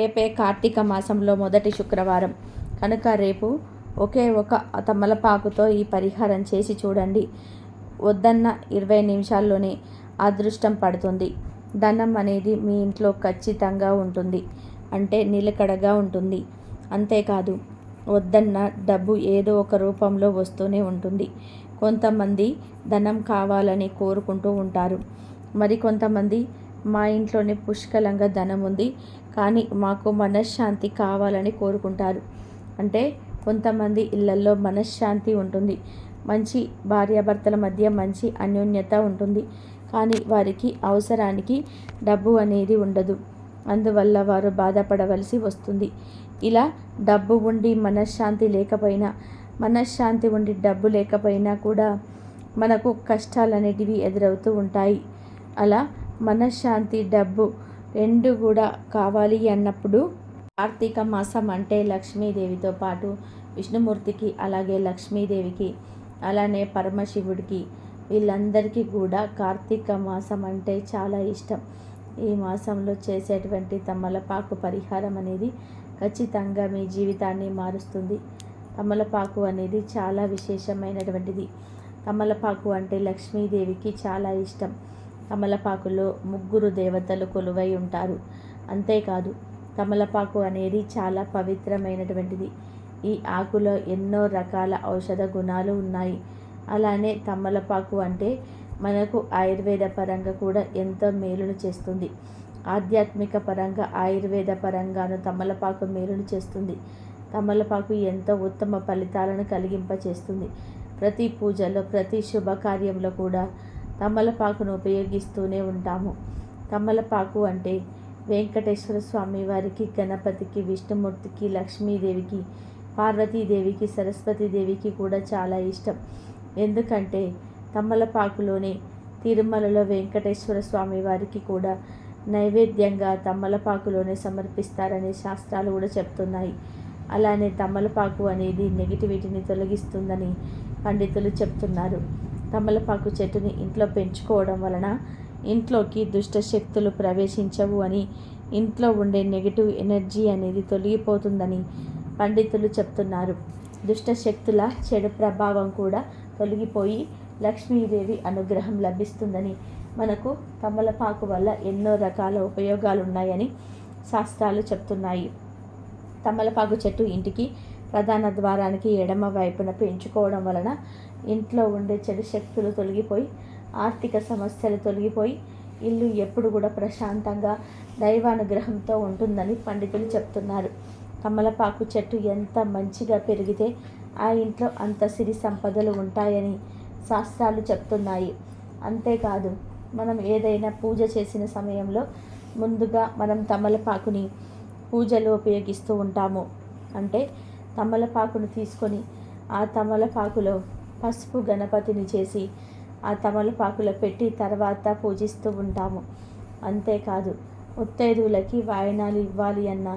రేపే కార్తీక మాసంలో మొదటి శుక్రవారం. కనుక రేపు ఒకే ఒక తమలపాకుతో ఈ పరిహారం చేసి చూడండి. వద్దన్న ఇరవై నిమిషాల్లోనే అదృష్టం పడుతుంది. ధనం అనేది మీ ఇంట్లో ఖచ్చితంగా ఉంటుంది. అంటే నిలకడగా ఉంటుంది. అంతేకాదు వద్దన్న డబ్బు ఏదో ఒక రూపంలో వస్తూనే ఉంటుంది. కొంతమంది ధనం కావాలని కోరుకుంటూ ఉంటారు. మరి కొంతమంది మా ఇంట్లోనే పుష్కలంగా ధనం ఉంది. కానీ మాకు మనశ్శాంతి కావాలని కోరుకుంటారు. అంటే కొంతమంది ఇళ్ళల్లో మనశ్శాంతి ఉంటుంది. మంచి భార్యాభర్తల మధ్య మంచి అన్యోన్యత ఉంటుంది. కానీ వారికి అవసరానికి డబ్బు అనేది ఉండదు. అందువల్ల వారు బాధపడవలసి వస్తుంది. ఇలా డబ్బు ఉండి మనశ్శాంతి లేకపోయినా మనశ్శాంతి ఉండి డబ్బు లేకపోయినా కూడా మనకు కష్టాలు అనేటివి ఎదురవుతూ ఉంటాయి. అలా మనశ్శాంతి డబ్బు రెండు కూడా కావాలి అన్నప్పుడు కార్తీక మాసం అంటే లక్ష్మీదేవితో పాటు విష్ణుమూర్తికి అలాగే లక్ష్మీదేవికి అలానే పరమశివుడికి వీళ్ళందరికీ కూడా కార్తీక మాసం అంటే చాలా ఇష్టం. ఈ మాసంలో చేసేటువంటి తమలపాకు పరిహారం అనేది ఖచ్చితంగా మీ జీవితాన్ని మారుస్తుంది. తమలపాకు అనేది చాలా విశేషమైనటువంటిది. తమలపాకు అంటే లక్ష్మీదేవికి చాలా ఇష్టం. తమలపాకులో ముగ్గురు దేవతలు కొలువై ఉంటారు. అంతేకాదు తమలపాకు అనేది చాలా పవిత్రమైనటువంటిది. ఈ ఆకులో ఎన్నో రకాల ఔషధ గుణాలు ఉన్నాయి. అలానే తమలపాకు అంటే మనకు ఆయుర్వేద పరంగా కూడా ఎంతో మేలును చేస్తుంది. ఆధ్యాత్మిక పరంగా ఆయుర్వేద పరంగాను తమలపాకు మేలును చేస్తుంది. తమలపాకు ఎంతో ఉత్తమ ఫలితాలను కలిగింపచేస్తుంది. ప్రతి పూజలో ప్రతి శుభకార్యంలో కూడా తమలపాకును ఉపయోగిస్తూనే ఉంటాము. తమలపాకు అంటే వెంకటేశ్వర స్వామి వారికి గణపతికి విష్ణుమూర్తికి లక్ష్మీదేవికి పార్వతీదేవికి సరస్వతీదేవికి కూడా చాలా ఇష్టం. ఎందుకంటే తమ్మలపాకులోనే తిరుమలలో వెంకటేశ్వర స్వామి వారికి కూడా నైవేద్యంగా తమ్మలపాకులోనే సమర్పిస్తారనే శాస్త్రాలు కూడా చెప్తున్నాయి. అలానే తమ్మలపాకు అనేది నెగిటివిటీని తొలగిస్తుందని పండితులు చెప్తున్నారు. తమలపాకు చెట్టుని ఇంట్లో పెంచుకోవడం వలన ఇంట్లోకి దుష్ట శక్తులు ప్రవేశించవు అని ఇంట్లో ఉండే నెగిటివ్ ఎనర్జీ అనేది తొలగిపోతుందని పండితులు చెప్తున్నారు. దుష్ట శక్తుల చెడు ప్రభావం కూడా తొలగిపోయి లక్ష్మీదేవి అనుగ్రహం లభిస్తుందని మనకు తమలపాకు వల్ల ఎన్నో రకాల ఉపయోగాలు ఉన్నాయని శాస్త్రాలు చెప్తున్నాయి. తమలపాకు చెట్టు ఇంటికి ప్రధాన ద్వారానికి ఎడమ వైపున పెంచుకోవడం వలన ఇంట్లో ఉండే చెడు శక్తులు తొలగిపోయి ఆర్థిక సమస్యలు తొలగిపోయి ఇల్లు ఎప్పుడు కూడా ప్రశాంతంగా దైవానుగ్రహంతో ఉంటుందని పండితులు చెప్తున్నారు. తమలపాకు చెట్టు ఎంత మంచిగా పెరిగితే ఆ ఇంట్లో అంత సిరి సంపదలు ఉంటాయని శాస్త్రాలు చెప్తున్నాయి. అంతేకాదు మనం ఏదైనా పూజ చేసిన సమయంలో ముందుగా మనం తమలపాకుని పూజలో ఉపయోగిస్తూ ఉంటాము. అంటే తమలపాకును తీసుకొని ఆ తమలపాకులో పసుపు గణపతిని చేసి ఆ తమలపాకులో పెట్టి తర్వాత పూజిస్తూ ఉంటాము. అంతేకాదు ముత్తైదువులకి వాయనాలు ఇవ్వాలి అన్న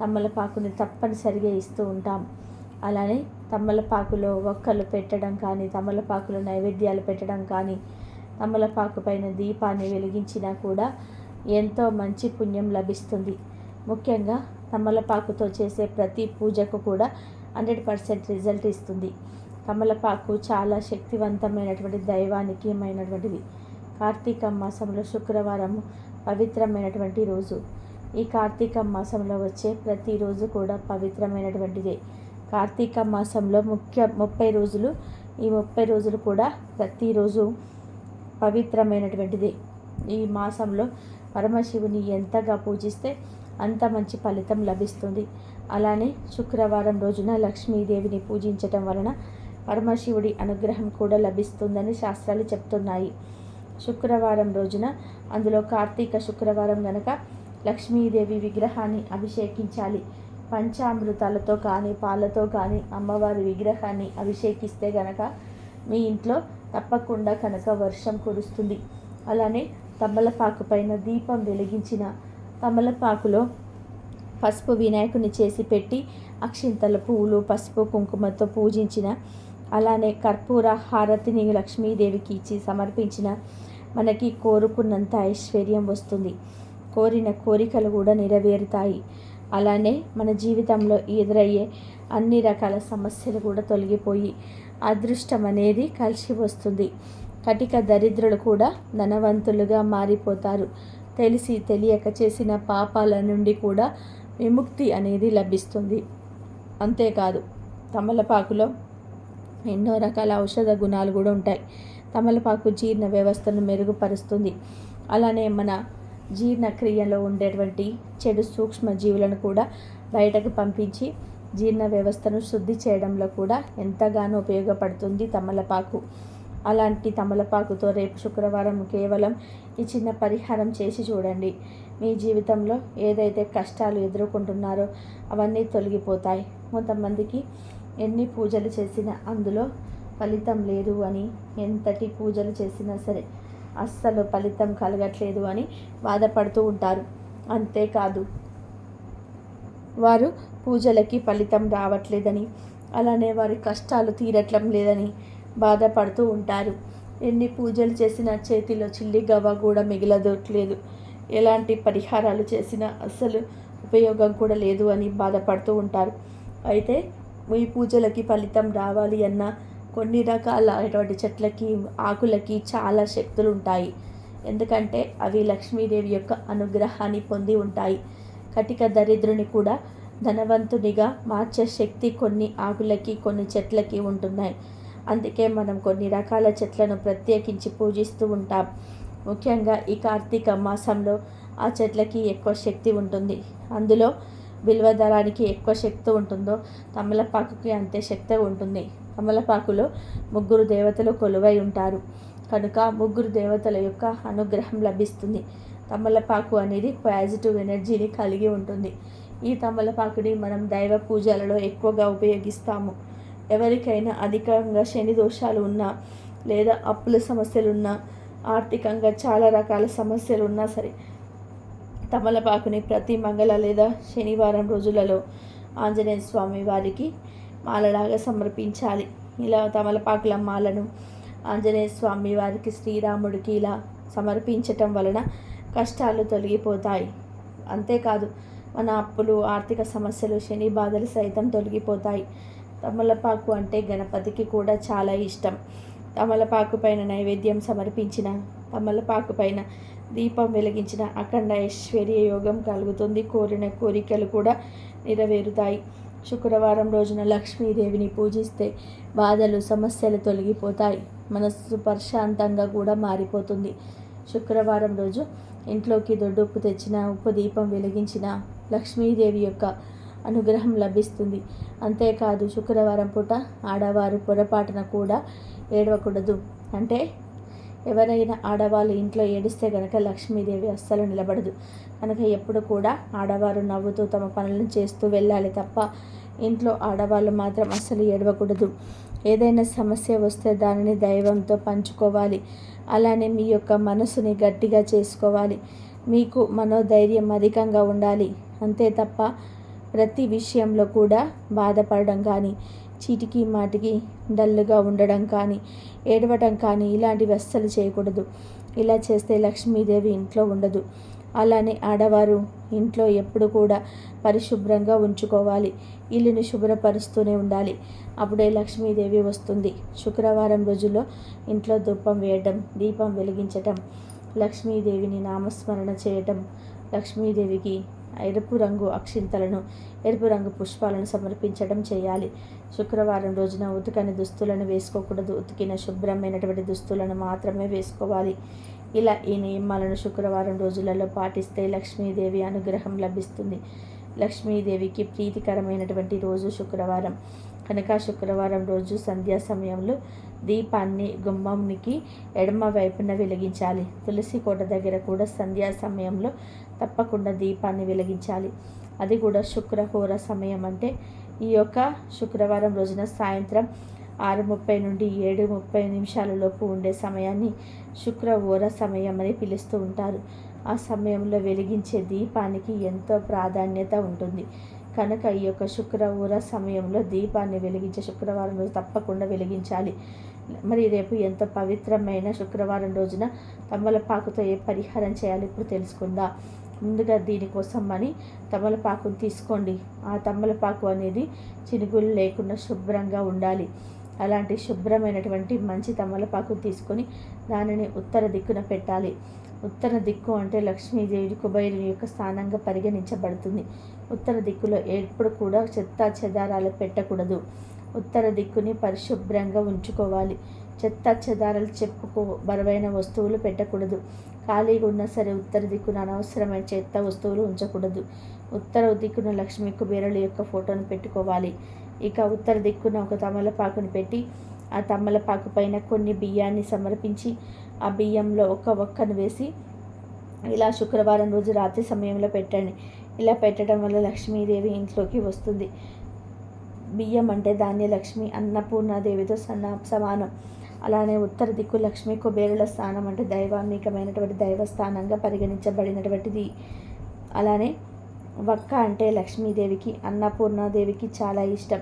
తమలపాకుని తప్పనిసరిగా ఇస్తూ ఉంటాం. అలానే తమలపాకులో ఒక్కలు పెట్టడం కానీ తమలపాకులో నైవేద్యాలు పెట్టడం కానీ తమలపాకు పైన దీపాన్ని వెలిగించినా కూడా ఎంతో మంచి పుణ్యం లభిస్తుంది. ముఖ్యంగా తమలపాకుతో చేసే ప్రతి పూజకు కూడా హండ్రెడ్ పర్సెంట్ రిజల్ట్ ఇస్తుంది. తమలపాకు చాలా శక్తివంతమైనటువంటి దైవానికిమైనటువంటిది. కార్తీక మాసంలో శుక్రవారం పవిత్రమైనటువంటి రోజు. ఈ కార్తీక మాసంలో వచ్చే ప్రతిరోజు కూడా పవిత్రమైనటువంటిదే. కార్తీక మాసంలో ముఖ్య ముప్పై రోజులు ఈ ముప్పై రోజులు కూడా ప్రతిరోజు పవిత్రమైనటువంటిది. ఈ మాసంలో పరమశివుని ఎంతగా పూజిస్తే అంత మంచి ఫలితం లభిస్తుంది. అలానే శుక్రవారం రోజున లక్ష్మీదేవిని పూజించటం వలన పరమశివుడి అనుగ్రహం కూడా లభిస్తుందని శాస్త్రాలు చెప్తున్నాయి. శుక్రవారం రోజున అందులో కార్తీక శుక్రవారం గనక లక్ష్మీదేవి విగ్రహాన్ని అభిషేకించాలి. పంచామృతాలతో కానీ పాలతో కానీ అమ్మవారి విగ్రహాన్ని అభిషేకిస్తే గనక మీ ఇంట్లో తప్పకుండా కనుక వర్షం కురుస్తుంది. అలానే తమలపాకు పైన దీపం వెలిగించిన తమలపాకులో పసుపు వినాయకుని చేసి పెట్టి అక్షింతల పువ్వులు పసుపు కుంకుమతో పూజించిన అలానే కర్పూర హారతిని లక్ష్మీదేవికి ఇచ్చి సమర్పించిన మనకి కోరుకున్నంత ఐశ్వర్యం వస్తుంది. కోరిన కోరికలు కూడా నెరవేరుతాయి. అలానే మన జీవితంలో ఎదురయ్యే అన్ని రకాల సమస్యలు కూడా తొలగిపోయి అదృష్టం అనేది కలిసి వస్తుంది. కటిక దరిద్రులు కూడా ధనవంతులుగా మారిపోతారు. తెలిసి తెలియక చేసిన పాపాల నుండి కూడా విముక్తి అనేది లభిస్తుంది. అంతేకాదు తమలపాకులో ఎన్నో రకాల ఔషధ గుణాలు కూడా ఉంటాయి. తమలపాకు జీర్ణ వ్యవస్థను మెరుగుపరుస్తుంది. అలానే మన జీర్ణక్రియలో ఉండేటువంటి చెడు సూక్ష్మ జీవులను కూడా బయటకు పంపించి జీర్ణ వ్యవస్థను శుద్ధి చేయడంలో కూడా ఎంతగానో ఉపయోగపడుతుంది తమలపాకు. అలాంటి తమలపాకుతో రేపు శుక్రవారం కేవలం ఈ చిన్న పరిహారం చేసి చూడండి. మీ జీవితంలో ఏదైతే కష్టాలు ఎదుర్కొంటున్నారో అవన్నీ తొలగిపోతాయి. కొంతమందికి ఎన్ని పూజలు చేసినా అందులో ఫలితం లేదు అని ఎంతటి పూజలు చేసినా సరే అస్సలు ఫలితం కలగట్లేదు అని బాధపడుతూ ఉంటారు. అంతేకాదు వారు పూజలకి ఫలితం రావట్లేదని అలానే వారి కష్టాలు తీరట్లం లేదని బాధపడుతూ ఉంటారు. ఎన్ని పూజలు చేసినా చేతిలో చిల్లి గవ్వ కూడా మిగిలదట్లేదు. ఎలాంటి పరిహారాలు చేసినా అస్సలు ఉపయోగం కూడా లేదు అని బాధపడుతూ ఉంటారు. అయితే మీ పూజలకి ఫలితం రావాలి అన్న కొన్ని రకాల అటువంటి చెట్లకి ఆకులకి చాలా శక్తులు ఉంటాయి. ఎందుకంటే అవి లక్ష్మీదేవి యొక్క అనుగ్రహాన్ని పొంది ఉంటాయి. కటిక దరిద్రుని కూడా ధనవంతునిగా మార్చే శక్తి కొన్ని ఆకులకి కొన్ని చెట్లకి ఉంటున్నాయి. అందుకే మనం కొన్ని రకాల చెట్లను ప్రత్యేకించి పూజిస్తూ ఉంటాం. ముఖ్యంగా ఈ కార్తీక మాసంలో ఆ చెట్లకి ఎక్కువ శక్తి ఉంటుంది. అందులో బిల్వదళానికి ఎక్కువ శక్తి ఉంటుందో తమలపాకుకి అంతే శక్తి ఉంటుంది. తమలపాకులో ముగ్గురు దేవతలు కొలువై ఉంటారు. కనుక ముగ్గురు దేవతల యొక్క అనుగ్రహం లభిస్తుంది. తమలపాకు అనేది పాజిటివ్ ఎనర్జీని కలిగి ఉంటుంది. ఈ తమలపాకుని మనం దైవ పూజలలో ఎక్కువగా ఉపయోగిస్తాము. ఎవరికైనా అధికంగా శని దోషాలు ఉన్నా లేదా అప్పుల సమస్యలున్నా ఆర్థికంగా చాలా రకాల సమస్యలు ఉన్నా సరే తమలపాకుని ప్రతి మంగళ లేదా శనివారం రోజులలో ఆంజనేయ స్వామి వారికి మాలలాగా సమర్పించాలి. ఇలా తమలపాకుల మాలను ఆంజనేయ స్వామి వారికి శ్రీరాముడికి ఇలా సమర్పించటం వలన కష్టాలు తొలగిపోతాయి. అంతేకాదు మన అప్పులు ఆర్థిక సమస్యలు శని బాధలు సైతం తొలగిపోతాయి. తమలపాకు అంటే గణపతికి కూడా చాలా ఇష్టం. తమలపాకు పైన నైవేద్యం సమర్పించిన తమలపాకు పైన దీపం వెలిగించిన అఖండ ఐశ్వర్య యోగం కలుగుతుంది. కోరిన కోరికలు కూడా నెరవేరుతాయి. శుక్రవారం రోజున లక్ష్మీదేవిని పూజిస్తే బాధలు సమస్యలు తొలగిపోతాయి. మనస్సు ప్రశాంతంగా కూడా మారిపోతుంది. శుక్రవారం రోజు ఇంట్లోకి దొడ్డుప్పు తెచ్చిన ఉప్పు దీపం వెలిగించిన లక్ష్మీదేవి యొక్క అనుగ్రహం లభిస్తుంది. అంతేకాదు శుక్రవారం పూట ఆడవారు పొరపాటున కూడా ఏడవకూడదు. అంటే ఎవరైనా ఆడవాళ్ళు ఇంట్లో ఏడిస్తే గనక లక్ష్మీదేవి అస్సలు నిలబడదు. కనుక ఎప్పుడు కూడా ఆడవారు నవ్వుతూ తమ పనులను చేస్తూ వెళ్ళాలి తప్ప ఇంట్లో ఆడవాళ్ళు మాత్రం అస్సలు ఏడవకూడదు. ఏదైనా సమస్య వస్తే దానిని దైవంతో పంచుకోవాలి. అలానే మీ యొక్క మనసుని గట్టిగా చేసుకోవాలి. మీకు మనోధైర్యం అధికంగా ఉండాలి. అంతే తప్ప ప్రతి విషయంలో కూడా బాధపడడం కానీ చీటికి మాటికి డల్లుగా ఉండడం కానీ ఏడవటం కానీ ఇలాంటివి అస్సలు చేయకూడదు. ఇలా చేస్తే లక్ష్మీదేవి ఇంట్లో ఉండదు. అలానే ఆడవారు ఇంట్లో ఎప్పుడు కూడా పరిశుభ్రంగా ఉంచుకోవాలి. ఇల్లుని శుభ్రపరుస్తూనే ఉండాలి. అప్పుడే లక్ష్మీదేవి వస్తుంది. శుక్రవారం రోజుల్లో ఇంట్లో దుప్పం వేయటం దీపం వెలిగించటం లక్ష్మీదేవిని నామస్మరణ చేయటం లక్ష్మీదేవికి ఎరుపు రంగు అక్షింతలను ఎరుపు రంగు పుష్పాలను సమర్పించడం చేయాలి. శుక్రవారం రోజున ఉతికని దుస్తులను వేసుకోకూడదు. ఉతికిన శుభ్రమైనటువంటి దుస్తులను మాత్రమే వేసుకోవాలి. ఇలా ఈ నియమాలను శుక్రవారం రోజులలో పాటిస్తే లక్ష్మీదేవి అనుగ్రహం లభిస్తుంది. లక్ష్మీదేవికి ప్రీతికరమైనటువంటి రోజు శుక్రవారం. కనుక శుక్రవారం రోజు సంధ్యా సమయంలో దీపాన్ని గుమ్మంనికి ఎడమ వైపున వెలిగించాలి. తులసి కోట దగ్గర కూడా సంధ్యా సమయంలో తప్పకుండా దీపాన్ని వెలిగించాలి. అది కూడా శుక్రహోర సమయం అంటే ఈ యొక్క శుక్రవారం రోజున సాయంత్రం ఆరు ముప్పై నుండి ఏడు ముప్పై నిమిషాల లోపు ఉండే సమయాన్ని శుక్రహోర సమయం అని పిలుస్తూ ఉంటారు. ఆ సమయంలో వెలిగించే దీపానికి ఎంతో ప్రాధాన్యత ఉంటుంది. కనుక ఈ యొక్క శుక్రవార సమయంలో దీపాన్ని వెలిగించే శుక్రవారం రోజు తప్పకుండా వెలిగించాలి. మరి రేపు ఎంత పవిత్రమైన శుక్రవారం రోజున తమలపాకుతో ఏ పరిహారం చేయాలి ఇప్పుడు తెలుసుకుందా. ముందుగా దీనికోసం అని తమలపాకును తీసుకోండి. ఆ తమలపాకు అనేది చినుగులు లేకుండా శుభ్రంగా ఉండాలి. అలాంటి శుభ్రమైనటువంటి మంచి తమలపాకు తీసుకొని దానిని ఉత్తర దిక్కున పెట్టాలి. ఉత్తర దిక్కు అంటే లక్ష్మీదేవి కుబైరుని యొక్క స్థానంగా పరిగణించబడుతుంది. ఉత్తర దిక్కులో ఎప్పుడు కూడా చెత్త చెదారాలు పెట్టకూడదు. ఉత్తర దిక్కుని పరిశుభ్రంగా ఉంచుకోవాలి. చెత్త చెదారాలు చెప్పుకో బరువైన వస్తువులు పెట్టకూడదు. ఖాళీగా ఉన్నా సరే ఉత్తర దిక్కున అనవసరమైన చెత్త వస్తువులు ఉంచకూడదు. ఉత్తర దిక్కున లక్ష్మీ కుబేరుల యొక్క ఫోటోను పెట్టుకోవాలి. ఇక ఉత్తర దిక్కున ఒక తమలపాకుని పెట్టి ఆ తమలపాకు పైన కొన్ని బియ్యాన్ని సమర్పించి ఆ బియ్యంలో ఒక ఒక్కను వేసి ఇలా శుక్రవారం రోజు రాత్రి సమయంలో పెట్టండి. ఇలా పెట్టడం వల్ల లక్ష్మీదేవి ఇంట్లోకి వస్తుంది. బియ్యం అంటే ధాన్యలక్ష్మి అన్నపూర్ణాదేవితో సన్న సమానం. అలానే ఉత్తర దిక్కు లక్ష్మి కుబేరుల స్థానం అంటే దైవాన్నికమైనటువంటి దైవస్థానంగా పరిగణించబడినటువంటిది. అలానే వక్క అంటే లక్ష్మీదేవికి అన్నపూర్ణాదేవికి చాలా ఇష్టం.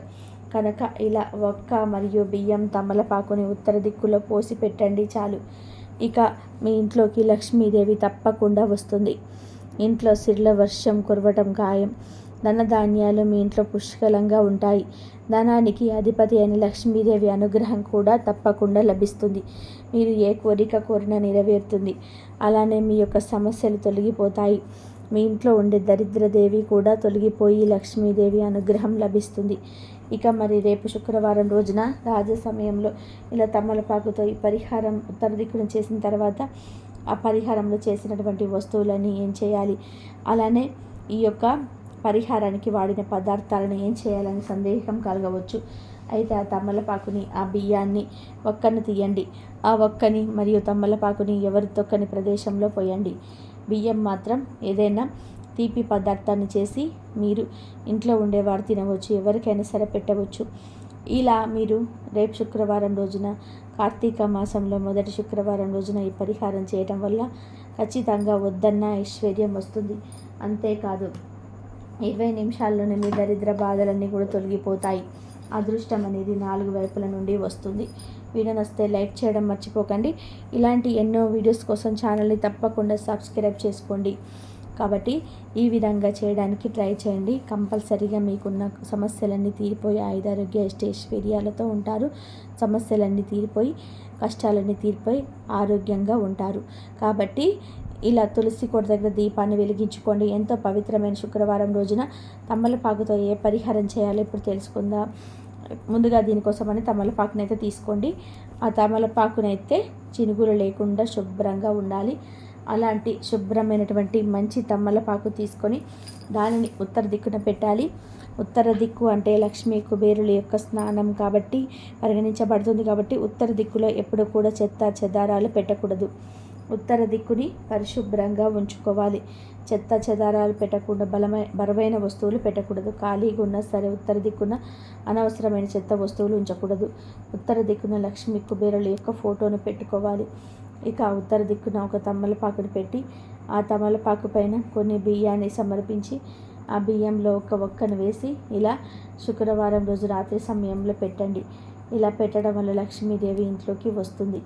కనుక ఇలా వక్క మరియు బియ్యం తమలపాకుని ఉత్తర దిక్కులో పోసి పెట్టండి చాలు. ఇక మీ ఇంట్లోకి లక్ష్మీదేవి తప్పకుండా వస్తుంది. ఇంట్లో సిర్ల వర్షం కురవటం ఖాయం. ధనధాన్యాలు మీ ఇంట్లో పుష్కలంగా ఉంటాయి. ధనానికి అధిపతి అయిన లక్ష్మీదేవి అనుగ్రహం కూడా తప్పకుండా లభిస్తుంది. మీరు ఏ కోరిక కోరిన నెరవేరుతుంది. అలానే మీ యొక్క సమస్యలు తొలగిపోతాయి. మీ ఇంట్లో ఉండే దరిద్రదేవి కూడా తొలగిపోయి లక్ష్మీదేవి అనుగ్రహం లభిస్తుంది. ఇక మరి రేపు శుక్రవారం రోజున రాజ సమయంలో ఇలా తమలపాకుతో ఈ పరిహారం ఉత్తర దిక్కును చేసిన తర్వాత ఆ పరిహారంలో చేసినటువంటి వస్తువులని ఏం చేయాలి? అలానే ఈ యొక్క పరిహారానికి వాడిన పదార్థాలను ఏం చేయాలని సందేహం కలగవచ్చు. అయితే ఆ తమ్మలపాకుని ఆ బియ్యాన్ని ఒక్కను తీయండి. ఆ ఒక్కని మరియు తమ్మలపాకుని ఎవరి తొక్కని ప్రదేశంలో పోయండి. బియ్యం మాత్రం ఏదైనా తీపి పదార్థాన్ని చేసి మీరు ఇంట్లో ఉండేవారు తినవచ్చు ఎవరికైనా సరే పెట్టవచ్చు. ఇలా మీరు రేపు శుక్రవారం రోజున కార్తీక మాసంలో మొదటి శుక్రవారం రోజున ఈ పరిహారం చేయటం వల్ల ఖచ్చితంగా వద్దన్న ఐశ్వర్యం వస్తుంది. అంతేకాదు ఇరవై నిమిషాల్లోనే మీ దరిద్ర బాధలన్నీ కూడా తొలగిపోతాయి. అదృష్టం అనేది నాలుగు వైపుల నుండి వస్తుంది. వీడియో నస్తే లైక్ చేయడం మర్చిపోకండి. ఇలాంటి ఎన్నో వీడియోస్ కోసం ఛానల్ని తప్పకుండా సబ్స్క్రైబ్ చేసుకోండి. కాబట్టి ఈ విధంగా చేయడానికి ట్రై చేయండి. కంపల్సరీగా మీకున్న సమస్యలన్నీ తీరిపోయి ఆయుధారోగ్య ఐశ్వర్యాలతో ఉంటారు. సమస్యలన్నీ తీరిపోయి కష్టాలన్నీ తీరిపోయి ఆరోగ్యంగా ఉంటారు. కాబట్టి ఇలా తులసి కోట దగ్గర దీపాన్ని వెలిగించుకోండి. ఎంతో పవిత్రమైన శుక్రవారం రోజున తమ్మలపాకుతో ఏ పరిహారం చేయాలో ఇప్పుడు తెలుసుకుందాం. ముందుగా దీనికోసమని తమలపాకునైతే తీసుకోండి. ఆ తమలపాకునైతే చినుగులు లేకుండా శుభ్రంగా ఉండాలి. అలాంటి శుభ్రమైనటువంటి మంచి తమ్మలపాకు తీసుకొని దానిని ఉత్తర దిక్కున పెట్టాలి. ఉత్తర దిక్కు అంటే లక్ష్మీ కుబేరుల యొక్క స్నానం కాబట్టి పరిగణించబడుతుంది కాబట్టి ఉత్తర దిక్కులో ఎప్పుడు కూడా చెత్త చెదారాలు పెట్టకూడదు. ఉత్తర దిక్కుని పరిశుభ్రంగా ఉంచుకోవాలి. చెత్త చెదారాలు పెట్టకుండా బలమై బరువైన వస్తువులు పెట్టకూడదు. ఖాళీగా ఉన్న సరే ఉత్తర దిక్కున అనవసరమైన చెత్త వస్తువులు ఉంచకూడదు. ఉత్తర దిక్కున లక్ష్మీ కుబేరుల యొక్క ఫోటోను పెట్టుకోవాలి. ఇక ఉత్తర దిక్కున ఒక తమ్మలపాకుని పెట్టి ఆ తమలపాకు పైన కొన్ని బియ్యాన్ని సమర్పించి ఆ బియ్యంలో ఒక ఒక్కను వేసి ఇలా శుక్రవారం రోజు రాత్రి సమయంలో పెట్టండి. ఇలా పెట్టడం వల్ల లక్ష్మీదేవి ఇంట్లోకి వస్తుంది.